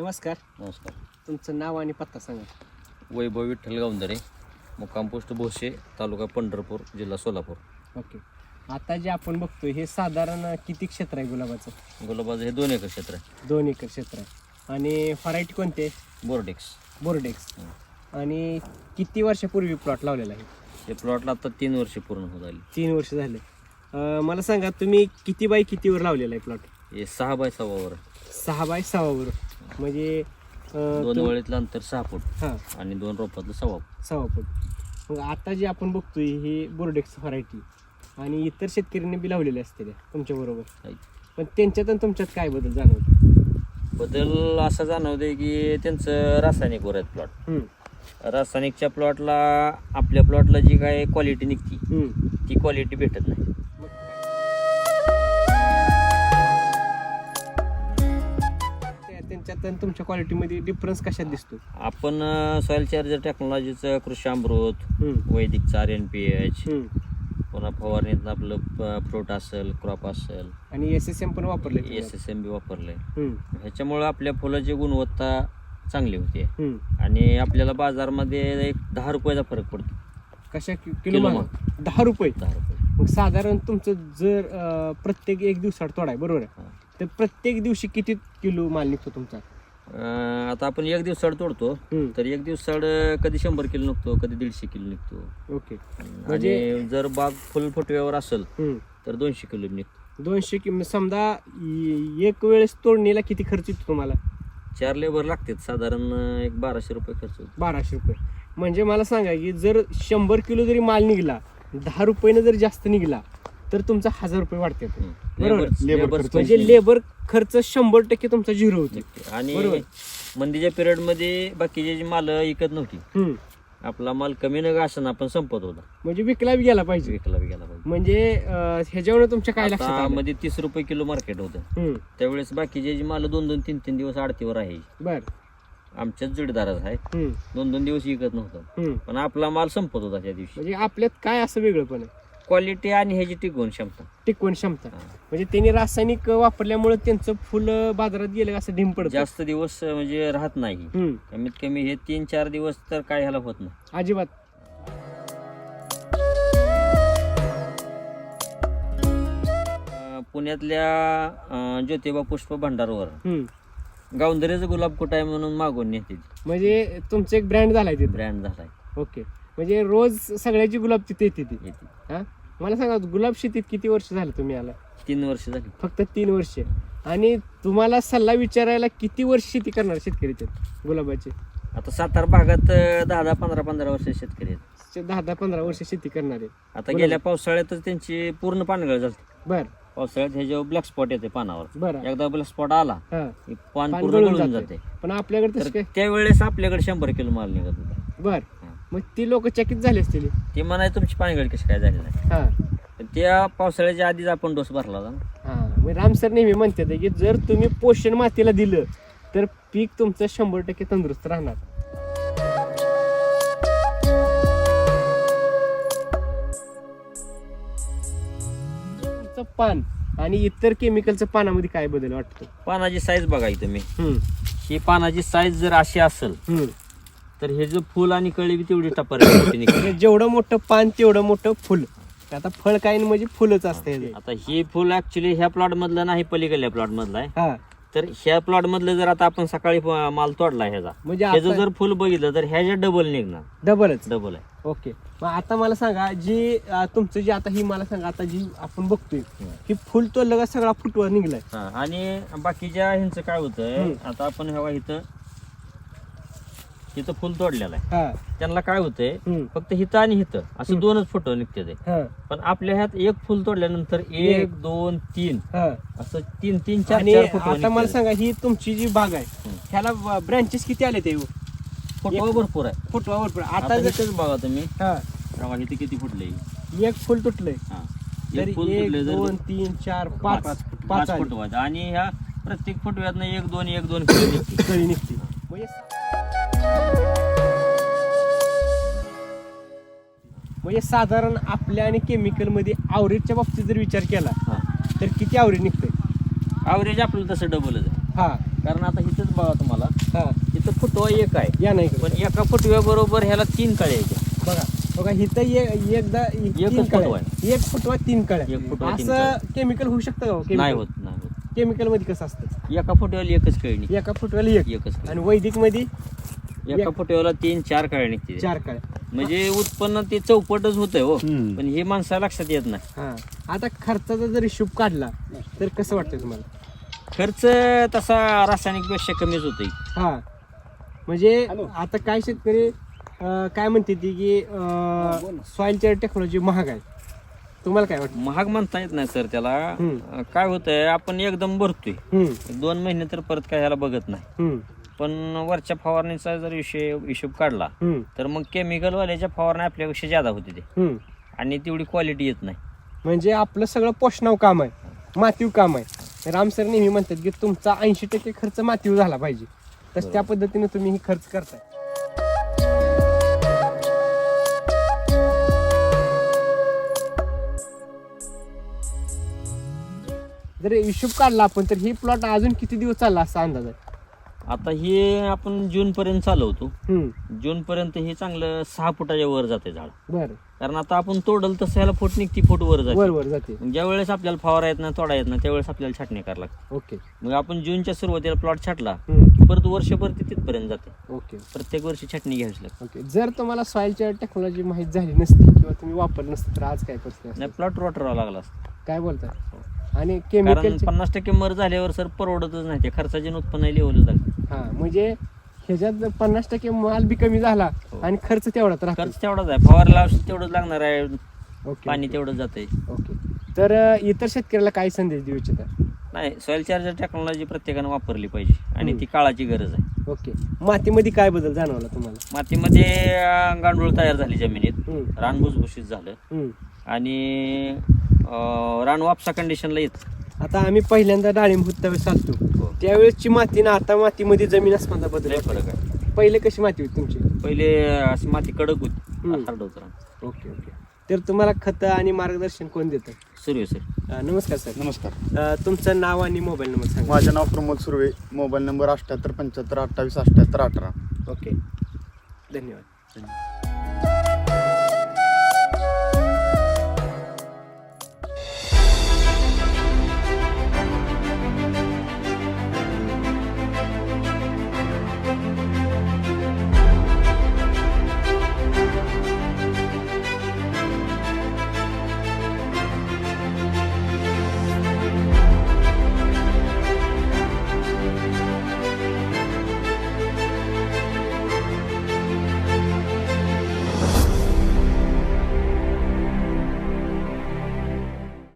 नमस्कार. नमस्कार. तुमचं नाव आणि पत्ता सांगा. वैभव विठ्ठल गावंदरे मुक्काम पोस्ट भोसे तालुका पंढरपूर जिल्हा सोलापूर. ओके. आता जे आपण बघतोय हे साधारण किती क्षेत्र आहे गुलाबाचं? गुलाबाचं हे दोन एकर क्षेत्र आहे. दोन एकर क्षेत्र आहे. आणि व्हरायटी कोणते बोर्डेक्स. बोर्डेक्स. आणि किती वर्षापूर्वी प्लॉट लावलेला आहे? हे प्लॉटला आता तीन वर्ष पूर्ण होत आली. तीन वर्ष झाले. अं, मला सांगा तुम्ही किती बाय कितीवर लावलेला आहे प्लॉट? हे सहा बाय सव्वावर सहा बाय सहावर. म्हणजे अं, दोन तुम- वळीतलं अंतर सहा फूट हां. आणि दोन रोपातलं सव्वा फूट. सहा फूट. मग आता जे आपण बघतोय हे बोर्डेक्स व्हरायटी आणि इतर शेतकऱ्यांनी बी लावलेले असते त्या तुमच्याबरोबर आहे. पण त्यांच्यात आणि तुमच्यात काय बदल जाणवतो? बदल असा जाणवते की त्यांचं रासायनिक वर आहेत प्लॉट हम्म, रासायनिकच्या प्लॉटला आपल्या प्लॉटला जी काय क्वालिटी निघती हम्म. ती क्वालिटी भेटत नाही. त्या- त्यांच्यात आणि तुमच्या क्वालिटीमध्ये डिफरन्स कशात दिसतो आपण सॉइल चार्जर टेक्नॉलॉजीचं कृषी अमृत हम्म, वैदिकचं आर एन पी एच हम्म. पुन्हा फवारणीत आपलं फ्रूट असेल क्रॉप असेल. आणि एस एस एम पण वापरले एस एस एम बी वापरलंय. हम्म, ह्याच्यामुळे आपल्या फुलाची गुणवत्ता चांगली होते हम्म. आणि आपल्याला बाजारमध्ये एक दहा रुपयाचा फरक पडतो. कशा कि- किलो किलो मागे दहा रुपये? दहा रुपये. मग साधारण तुमचं जर अं, प्रत्येक एक दिवसात तोडाय बरोबर आहे? हा. तर प्रत्येक दिवशी किती किलो माल निघतो तुमचा? अं, आता आपण एक दिवसाड तोडतो. हम्म, तर एक दिवसाड कधी शंभर किलो निघतो कधी दीडशे किलो निघतो. ओके. आणि जर बाग फुल फुटव्यावर असेल हम्म. तर दोनशे किलो निघतो. दोनशे किंमत समजा इ- एक वेळेस तोडणीला किती खर्च येतो तुम्हाला? चार लेबर लागतात साधारण अं, एक बाराशे रुपये खर्च होतो. बाराशे रुपये. म्हणजे मला सांगा की जर शंभर किलो जरी माल निघला दहा रुपयानं जर जास्त निघला तर तुमचा हजार रुपये वाढते बरोबर. लेबर लेबर लेबर खर्च. म्हणजे लेबर खर्च शंभर टक्के तुमचा झिरो होतो आणि. मंदीच्या पिरियडमध्ये बाकीचे जी माल विकत नव्हती. आपला माल कमी न असं आपण संपत होता म्हणजे विकला बी गेला पाहिजे विकला बी गेला पाहिजे म्हणजे ह्याच्यावर तुमच्या काय लक्षात? मध्ये तीस रुपये किलो मार्केट होतं. त्यावेळेस बाकीचे जी माल दोन दोन तीन तीन दिवस आडतीवर आहे बर आमच्याच जोडीदारच आहे. दोन दोन दिवस विकत नव्हतं. पण आपला माल संपत होता त्या दिवशी म्हणजे आपल्यात काय असं वेगळं पण आहे क्वालिटी आणि ह्याची टिकवून क्षमता. टिकवण क्षमता. हा. म्हणजे त्यांनी रासायनिक वापरल्यामुळे त्यांचं फुल बाजारात गेलं असं ढिम पडत? जास्त दिवस म्हणजे राहत नाही. कमीत कमी हे तीन चार दिवस तर काय ह्याला होत नाही. अजिबात. अं, पुण्यातल्या अं, ज्योतिबा पुष्प भंडारवर. हम्म. गावंदरेचं गुलाब कुठं आहे म्हणून मागून नेते म्हणजे तुमचं एक ब्रँड झालाय तिथे. ब्रँड झालाय. ओके. म्हणजे रोज सगळ्याची गुलाब तिथे येते ती. येते. हा? मला सांगा गुलाब शेतीत किती वर्ष झालं तुम्ही आला तीन वर्ष झाली. फक्त तीन वर्ष. आणि तुम्हाला सल्ला विचारायला किती वर्ष शेती करणार शेतकरी ते गुलाबाचे? आता सातारा भागात दहा दहा पंधरा पंधरा वर्ष शेतकरी आहेत. दहा दहा पंधरा वर्ष शेती करणार. आहे आता बरोबर. गेल्या पावसाळ्यातच त्यांची पूर्ण पानगळ झाली. बर. पावसाळ्यात ह्याच्यावर ब्लॅक स्पॉट येते पानावर बर. एकदा ब्लॅक स्पॉट आला हा. की पान पान पूर्ण गळून गळून जाते. जाते. पण आपल्याकडे तर तसं काय? त्यावेळेस आपल्याकडे शंभर किलो माल निघत होता. बर. मग ती लोक चकित झाली असतील. ते म्हणाय तुमची पानगळ कशी काय झाली नाही? हा. पण त्या पावसाळ्याच्या आधीच आपण डोस भरला होता ना. हा. मग राम सर नेहमी म्हणतात की जर तुम्ही पोषण मातीला दिलं तर पीक तुमचं शंभर टक्के तंदुरुस्त राहणार. तुमचं पान आणि इतर केमिकलचं पानामध्ये काय बदल वाटतो? पानाची साईज बघा इथं तुम्ही. हम्म, ही पानाची साईज जर अशी असेल हम्म. तर हे जो फुल आणि कळी बी तेवढी टपर म्हणजे जेवढं मोठं पान तेवढं मोठं फुल. आता फळ काय नाही म्हणजे फुलच असते हे. आता ही फुल ऍक्च्युली ह्या प्लॉट मधलं नाही पलीकडल्या प्लॉट मधलं आहे. हा. तर ह्या प्लॉट मधलं जर आता आपण सकाळी माल तोडला ह्याचा म्हणजे ह्याचं जर फुल बघितलं तर ह्याच्या डबल निघणार. डबलच डबल आहे. ओके मग आता मला सांगा जी तुमचं जे आता ही मला सांगा आता जी आपण बघतोय की फुल तो लगा सगळा फुटवा निघलाय. हा, आणि बाकीच्या ह्यांचं काय होतंय. आता आपण हवा इथं इथं फुल तोडलेलं आहे. हा. त्यांना काय होतंय हम्म, फक्त हिथं आणि हिथं असं. दोनच फोटो निघते ते. हा. पण आपल्या ह्यात एक फुल तोडल्यानंतर एक. दोन तीन हा. असं तीन तीन चार आणि चार फोटो आता मला सांगा ही तुमची जी बाग आहे हम्म. ह्याला ब्रँचेस किती आले ते फोटो भरपूर आहे. फुटवा भरपूर. आता आता जर इथंच बघा तुम्ही. हा. तेव्हा इथे किती फुटले? एक फुल तुटलंय. हा. तरी एक फुल एक तुटले जर दोन तीन चार पाच पाच पाच आले. फुटवायचं आणि ह्या प्रत्येक फुटव्यातनं एक दोन एक दोन. कळी निघते म्हणजे म्हणजे साधारण आपल्या आणि केमिकलमध्ये आवरेजच्या बाबतीत जर विचार केला हा. तर किती आवरेज निघतंय? ॲव्हरेज आपलं तसं डबलच आहे. हा. कारण आता इथंच बघा तुम्हाला हा. इथं फुटवा एक आहे. या नाही पण एका फुटव्याबरोबर ह्याला तीन कळे आहेत. बघा बघा इथं ये- एकदा तीन कळ्या. फुटवा एक फुटवा तीन कळ्या. एक फुटवा, तीन असं केमिकल होऊ शकतं का हो? नाही chemical? होत नाही होत. केमिकलमध्ये कसं असतं? एका फुटव्याला एकच कळी निघते. एका फुटव्याला एक. एकच कळी. आणि वैदिकमध्ये एका एक- फुटव्याला तीन चार कळे निघते. चार कळ्या. म्हणजे उत्पन्न ते चौपटच होतंय हो. हम्म. पण हे माणसाला लक्षात येत नाही. हा. आता खर्चाचा जर हिशोब काढला तर कसं वाटतंय तुम्हाला? खर्च तसा रासायनिकपेक्षा कमीच होतोय. हा. म्हणजे आता काय शेतकरी अं, काय म्हणते ती की सॉइलच्या टेक्नॉलॉजी महाग आहे. तुम्हाला काय वाटतं? महाग म्हणता येत नाही सर त्याला. हम्म. अं, काय होतंय आपण एकदम भरतोय. हम्म, दोन महिने तर परत काय ह्याला बघत नाही. हम्म, पण वरच्या फवारणीचा जर विषय हिशोब काढला हम्म, तर मग केमिकलवाल्याच्या फवारण्या आपल्यापेक्षा जादा होते ते. हम्म. आणि तेवढी क्वालिटी येत नाही. म्हणजे आपलं सगळं पोषणाव काम आहे मातीव काम आहे. राम सर नेहमी म्हणतात की तुमचा ऐंशी टक्के खर्च मातीव झाला पाहिजे. तर त्या पद्धतीने तुम्ही ही खर्च करताय. जर हिशोब काढला आपण तर ही प्लॉट अजून किती दिवस चालला असा अंदाज आहे? आता हे आपण जून पर्यंत चालवतो. जून पर्यंत हे चांगलं सहा फुटाच्या वर जाते झाड. बरं. कारण आता आपण तोडल तसं ह्याला फूट निघती फूट वर जाते. वर वर जाते. मग ज्या वेळेस आपल्याला फवारा येत नाही तोडा येत नाही त्यावेळेस आपल्याला छाटणी करावं लागते. ओके. मग आपण जूनच्या सुरुवातीला प्लॉट छाटला की परत वर्षभर ते तिथपर्यंत जाते. ओके. प्रत्येक वर्षी छाटणी घ्यावीच लागते. ओके. जर तुम्हाला सॉइलच्या टेक्नॉलॉजी माहीत झाली नसती किंवा तुम्ही वापरली नसती तर आज काय परिस्थिती? नाही प्लॉट रोटरावा लागला असता. काय बोलताय? आणि कारण केमिकल पन्नास टक्के मर झाल्यावर सर परवडतच नाही ते खर्चाचे आणि उत्पन्न लेवल झालं हा म्हणजे ह्याच्यात जर पन्नास टक्के माल बी कमी झाला हो. आणि खर्च तेवढाच राहतो. खर्च तेवढाच आहे. फवारला औषध तेवढंच लागणार आहे. ओके पाणी तेवढंच जाते ओके. तर अं, इतर शेतकऱ्याला काय संदेश देऊ इच्छिता? नाही सॉइल चार्जर टेक्नॉलॉजी प्रत्येकानं वापरली पाहिजे आणि ती काळाची गरज आहे. ओके. मातीमध्ये काय बदल जाणवला तुम्हाला? मातीमध्ये अं, गांडूळ तयार झाली जमिनीत. हम्म, रान भुसभुशीत झालं. हम्म. आणि अं, रान वापसा कंडिशनला येत. आता आम्ही पहिल्यांदा डाळिंब त्यावेळेस चालतो त्यावेळेसची माती ना आता मातीमध्ये जमीन असताना बदल लय. फरक आहे. पहिले कशी माती होती तुमची? पहिले अशी माती कडक होती. हम्म. हार्ड होतं रान ओके ओके. तर तुम्हाला खत आणि मार्गदर्शन कोण देतं? सुरू सर. अं, नमस्कार सर. नमस्कार. अं, तुमचं नाव आणि मोबाईल नंबर सांगा. माझे नाव प्रमोद सुर्वे मोबाईल नंबर अठ्ठ्याहत्तर पंच्याहत्तर अठ्ठावीस अठ्ठ्याहत्तर अठरा. ओके. धन्यवाद. धन्यवाद.